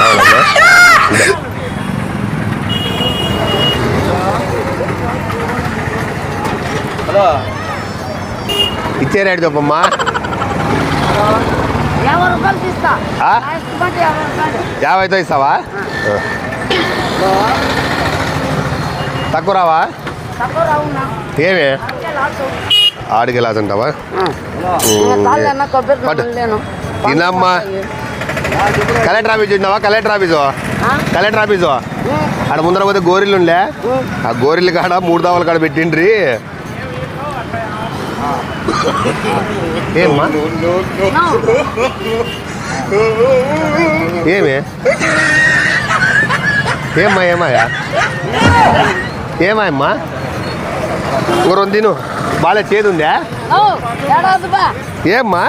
అవునమ్మా ఇదే. ఇచ్చే రేటు చెప్పమ్మా యాభైతో ఇస్తావా తక్కువ రావా ఏమి ఆడికి లేను. తినమ్మా. కలెక్టర్ ఆఫీస్ చూసినావా కలెక్టర్ ఆఫీసు? Collector office? ఆడ ముందర పోతే గోరిల్లు ఉండే. ఆ గోరిల్లు కాడ మూడు దావల కాడ పెట్టిండ్రి. ఏమ్మా? ఏమి? ఏమ్మా ఏమాయా? ఏమాయమ్మా? ఇంకో రెండు తిను. బాగా చేదు ఉందా ఏడాది బా. ఏమ్మా?